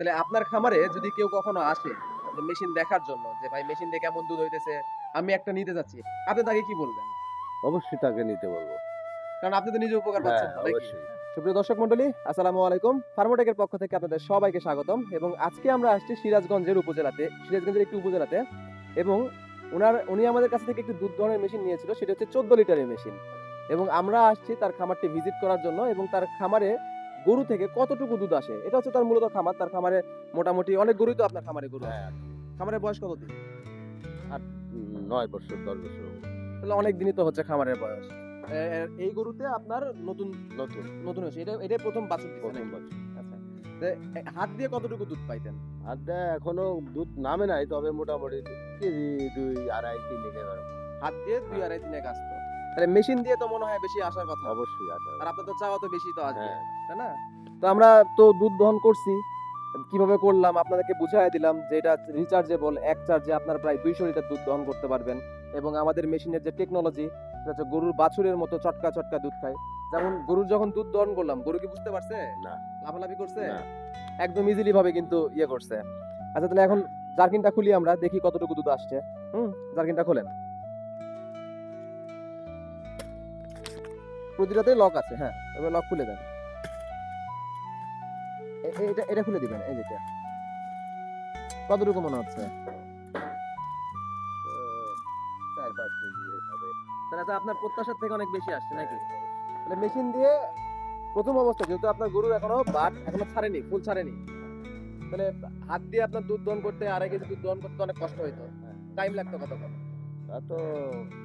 তাহলে আপনার খামারে যদি কেউ কখনো আসে মেশিন দেখার জন্য যে ভাই মেশিন দিয়ে কেমন দুধ হইতেছে আমি একটা নিতে যাচ্ছি আপনি তাকে কি বলবেন? অবশ্যই তাকে নিতে বলব। কারণ আপনি তো নিজে উপকার হ্যাঁ পাচ্ছেন? অবশ্যই। সুপ্রিয় দর্শক মন্ডলী আসসালামু আলাইকুম। ফার্মোটেকের পক্ষ থেকে আপনাদের সবাইকে স্বাগতম এবং আজকে আমরা আসছি সিরাজগঞ্জের উপজেলাতে সিরাজগঞ্জের একটি উপজেলাতে এবং ওনার উনি আমাদের কাছ থেকে একটি দুধ ধরনের মেশিন নিয়েছিল সেটা হচ্ছে চোদ্দ লিটারের মেশিন। এবং আমরা আসছি তার খামারটি ভিজিট করার জন্য এবং তার খামারে গরু থেকে কতটুকু দুধ আসে? এটা হচ্ছে তার মূলত খামার। তার খামারে মোটামুটি অনেক গরুই তো আপনার খামারে গরু হ্যাঁ। খামারের বয়স কত দিন? উম, নয় বছর দশ বছর তাহলে অনেক দিনই তো হচ্ছে খামারের বয়স। এই গরুতে আপনার নতুন নতুন। নতুন হয়েছে। এটা এটাই প্রথম বাছুর প্রথম? বছর। আচ্ছা। হাত দিয়ে কতটুকু দুধ পাইতেন? আর দেখ, এখনও দুধ নামে নাই তবে মোটামুটি কেজি দুই আড়াই তিন হাত দিয়ে দুই। আড়াই তিনে আসতো। তাহলে মেশিন দিয়ে তো মনে হয় বেশি আসার কথা। অবশ্যই আসা আর আপনার তো চাওয়া তো বেশি তো আসবে হ্যাঁ। তাই না? তো আমরা তো দুধ দহন করছি কীভাবে করলাম আপনাদেরকে বুঝাই দিলাম যে এটা রিচার্জেবল এক চার্জে আপনার প্রায় দুইশো লিটার দুধ দহন করতে পারবেন। এবং আমাদের মেশিনের যে টেকনোলজি সেটা হচ্ছে গরুর বাছুরের মতো চটকা চটকা দুধ খায়। যেমন গরুর যখন দুধ দহন করলাম গরু কি বুঝতে পারছে? না। লাফালাফি করছে? একদম ইজিলি ভাবে কিন্তু ইয়ে করছে। আচ্ছা তাহলে এখন জার্কিনটা খুলি আমরা দেখি কতটুকু দুধ আসছে। হুম জার্কিনটা খোলেন। প্রতিটাতেই লক আছে হ্যাঁ। এবার লক খুলে দেন। এটা এটা খুলে দিবেন এই যেটা কতটুকু মনে হচ্ছে? চার পাঁচ কেজি হবে। তাহলে তো আপনার প্রত্যাশার থেকে অনেক বেশি আসছে নাকি? তাহলে মেশিন দিয়ে প্রথম অবস্থা যেহেতু আপনার গরুর এখনও বাট এখনও ছাড়েনি ফুল ছাড়েনি। তাহলে হাত দিয়ে আপনার দুধ দহন করতে আড়াই কেজি দুধ দহন করতে অনেক কষ্ট হইতো। টাইম লাগতো কতক্ষণ? তা তো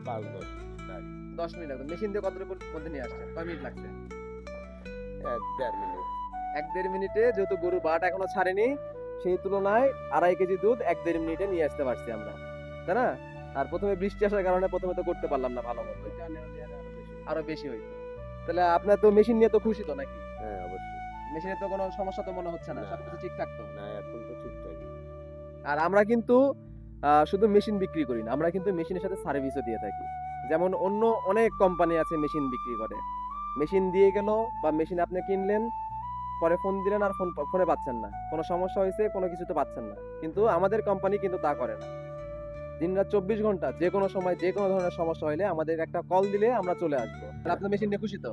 পাঁচ দশ দশ মিনিট লাগতো মেশিন দিয়ে কতটুকু মধ্যে নিয়ে আসছে? কয় মিনিট লাগছে? এক দেড় মিনিট। এক দেড় মিনিটে যেহেতু গরুর বাট এখনও ছাড়েনি সেই তুলনায় আড়াই কেজি দুধ এক দেড় মিনিটে নিয়ে আসতে পারছি আমরা। তাই না? আর প্রথমে বৃষ্টি আসার কারণে প্রথমে তো করতে পারলাম না ভালো মতো। আরও বেশি। হইতো। তাহলে আপনার তো মেশিন নিয়ে তো খুশি তো নাকি? হ্যাঁ অবশ্যই। মেশিনে তো কোনো সমস্যা তো মনে হচ্ছে না না। সবকিছু ঠিকঠাক তো? না এখন তো ঠিকঠাক। আর আমরা কিন্তু শুধু মেশিন বিক্রি করি না আমরা কিন্তু মেশিনের সাথে সার্ভিসও দিয়ে থাকি। যেমন অন্য অনেক কোম্পানি আছে মেশিন বিক্রি করে। মেশিন দিয়ে গেল বা মেশিন আপনি কিনলেন পরে ফোন দিলেন আর ফোন ফোনে পাচ্ছেন না। কোনো সমস্যা হয়েছে কোনো কিছু তো পাচ্ছেন না। কিন্তু আমাদের কোম্পানি কিন্তু তা করে না। দিন রাত চব্বিশ ঘণ্টা যে কোনো সময় যে কোনো ধরনের সমস্যা হলে আমাদের একটা কল দিলে আমরা চলে আসব। তাহলে আপনার মেশিন নিয়ে খুশি তো?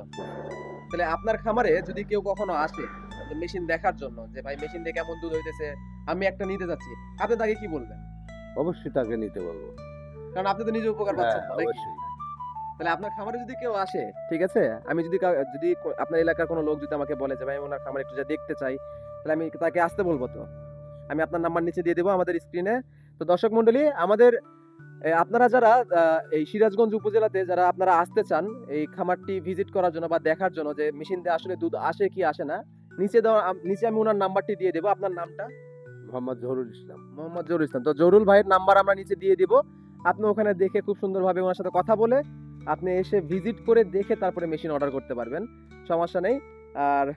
তাহলে আপনার খামারে যদি কেউ কখনো আসে মেশিন দেখার জন্য যে ভাই মেশিন দিয়ে কেমন দুধ হইতেছে? আমি একটা নিতে যাচ্ছি। আপনি তাকে কি বলবেন? অবশ্যই তাকে নিতে বলব। কারণ আপনি তো নিজে উপকার হ্যাঁ পাচ্ছেন অবশ্যই। তাহলে আপনার খামারে যদি কেউ আসে ঠিক আছে? আমি যদি যদি আপনার এলাকার কোনো লোক যদি আমাকে বলে যে ভাই ওনার খামারে একটু যা দেখতে চাই তাহলে আমি তাকে আসতে বলব তো। আমি আপনার নাম্বার নিচে দিয়ে দেবো আমাদের স্ক্রিনে তো দর্শক মণ্ডলী আমাদের আপনারা যারা এই সিরাজগঞ্জ উপজেলাতে যারা আপনারা আসতে চান এই খামারটি ভিজিট করার জন্য বা দেখার জন্য যে মেশিন দিয়ে আসলে দুধ আসে কি আসে না নিচে দেওয়া নিচে আমি ওনার নাম্বারটি দিয়ে দেবো। আপনার নামটা? মোহাম্মদ জহরুল ইসলাম। মোহাম্মদ জহুরুল ইসলাম। তো জহুরুল ভাইয়ের নাম্বার আমরা নিচে দিয়ে দিব। আপনি ওখানে দেখে খুব সুন্দরভাবে ওনার সাথে কথা বলে আপনি এসে ভিজিট করে দেখে তারপরে মেশিন অর্ডার করতে পারবেন, সমস্যা নেই। আর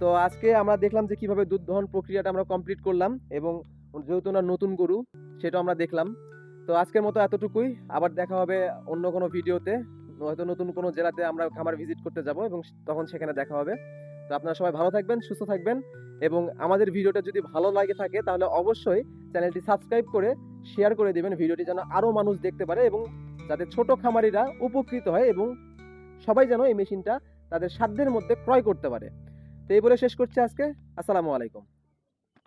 তো আজকে আমরা দেখলাম যে কীভাবে দুধ দহন প্রক্রিয়াটা আমরা কমপ্লিট করলাম এবং যেহেতু ওনার নতুন গরু, সেটাও আমরা দেখলাম। তো আজকের মতো এতটুকুই, আবার দেখা হবে অন্য কোনো ভিডিওতে। হয়তো নতুন কোনো জেলাতে আমরা খামার ভিজিট করতে যাব এবং তখন সেখানে দেখা হবে। তো আপনারা সবাই ভালো থাকবেন, সুস্থ থাকবেন এবং আমাদের ভিডিওটা যদি ভালো লাগে থাকে, তাহলে অবশ্যই চ্যানেলটি সাবস্ক্রাইব করে শেয়ার করে দেবেন। ভিডিওটি যেন আরও মানুষ দেখতে পারে এবং যাতে ছোট খামারিরা উপকৃত হয় এবং সবাই যেন এই মেশিনটা তাদের সাধ্যের মধ্যে ক্রয় করতে পারে। তো এই বলে শেষ করছি আজকে। আসসালামু আলাইকুম।